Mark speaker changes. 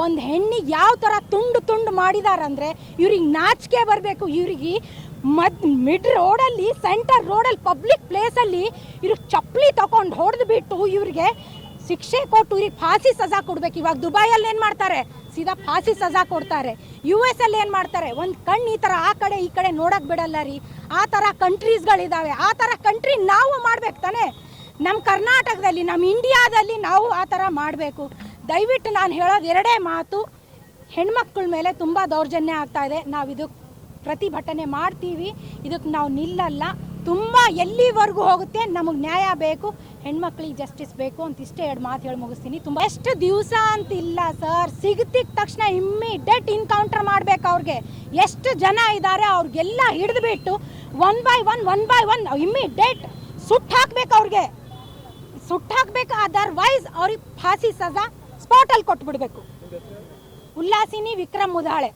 Speaker 1: ಒಂದು ಹೆಣ್ಣಿಗೆ ಯಾವ ಥರ ತುಂಡು ತುಂಡು ಮಾಡಿದಾರಂದ್ರೆ ಇವ್ರಿಗೆ ನಾಚಿಕೆ ಬರಬೇಕು. ಇವ್ರಿಗೆ ಮದ್ ಮಿಡ್ ರೋಡಲ್ಲಿ, ಸೆಂಟರ್ ರೋಡಲ್ಲಿ, ಪಬ್ಲಿಕ್ ಪ್ಲೇಸಲ್ಲಿ ಇವ್ರಿಗೆ ಚಪ್ಪಲಿ ತಗೊಂಡು ಹೊಡೆದು ಬಿಟ್ಟು ಇವ್ರಿಗೆ ಶಿಕ್ಷೆ ಕೊಟ್ಟು ಇವ್ರಿಗೆ ಫಾಸಿ ಸಜಾ ಕೊಡ್ಬೇಕು. ಇವಾಗ ದುಬೈಯಲ್ಲಿ ಏನು ಮಾಡ್ತಾರೆ? ಸೀದಾ ಫಾಸಿ ಸಜಾ ಕೊಡ್ತಾರೆ. ಯು ಎಸ್ ಅಲ್ಲಿ ಏನು ಮಾಡ್ತಾರೆ? ಒಂದು ಕಣ್ಣು ಈ ಥರ ಆ ಕಡೆ, ಈ ಕಡೆ ನೋಡಕ್ಕೆ ಬಿಡಲ್ಲ ರೀ. ಆ ಥರ ಕಂಟ್ರೀಸ್ಗಳಿದ್ದಾವೆ ಆ ಥರ ಕಂಟ್ರಿ ನಾವು ಮಾಡ್ಬೇಕು ತಾನೇ? ನಮ್ಮ ಕರ್ನಾಟಕದಲ್ಲಿ ನಮ್ಮ ಇಂಡಿಯಾದಲ್ಲಿ ನಾವು ಆ ಥರ ಮಾಡಬೇಕು. ದಯವಿಟ್ಟು ನಾನು ಹೇಳೋದು ಎರಡೇ ಮಾತು. ಹೆಣ್ಮಕ್ಳ ಮೇಲೆ ತುಂಬ ದೌರ್ಜನ್ಯ ಆಗ್ತಾ ಇದೆ. ನಾವು ಇದಕ್ಕೆ ಪ್ರತಿಭಟನೆ ಮಾಡ್ತೀವಿ. ಇದಕ್ಕೆ ನಾವು ನಿಲ್ಲಲ್ಲ. ತುಂಬ ಎಲ್ಲಿವರೆಗೂ ಹೋಗುತ್ತೆ ನಮಗೆ ನ್ಯಾಯ ಬೇಕು. ಹೆಣ್ಮಕ್ಳಿಗೆ ಜಸ್ಟಿಸ್ ಬೇಕು ಅಂತ ಇಷ್ಟೇ ಎರಡು ಮಾತು ಹೇಳಿ ಮುಗಿಸ್ತೀನಿ. ತುಂಬ ಎಷ್ಟು ದಿವಸ ಅಂತಿಲ್ಲ ಸರ್. ಸಿಗ್ತಿದ್ದ ತಕ್ಷಣ ಇಮ್ಮಿಡಿಯೇಟ್ ಇನ್ಕೌಂಟರ್ ಮಾಡ್ಬೇಕು ಅವ್ರಿಗೆ. ಎಷ್ಟು ಜನ ಇದ್ದಾರೆ ಅವ್ರಿಗೆಲ್ಲ ಹಿಡಿದ್ಬಿಟ್ಟು one by one one by one immediate ಸುಟ್ಟು ಹಾಕ್ಬೇಕು ಅವ್ರಿಗೆ. ಸುಟ್ಟು ಹಾಕ್ಬೇಕು ಅದರ್ವೈಸ್ ಅವ್ರಿಗೆ ಫಾಸಿ ಸಜಾ. ಸ್ಪಾಟಲ್ಲಿ ಕೊಟ್ಬಿಡ್ಬೇಕು. ಉಲ್ಲಾಸಿನಿ ವಿಕ್ರಮ್ ಮುದಾಳೆ.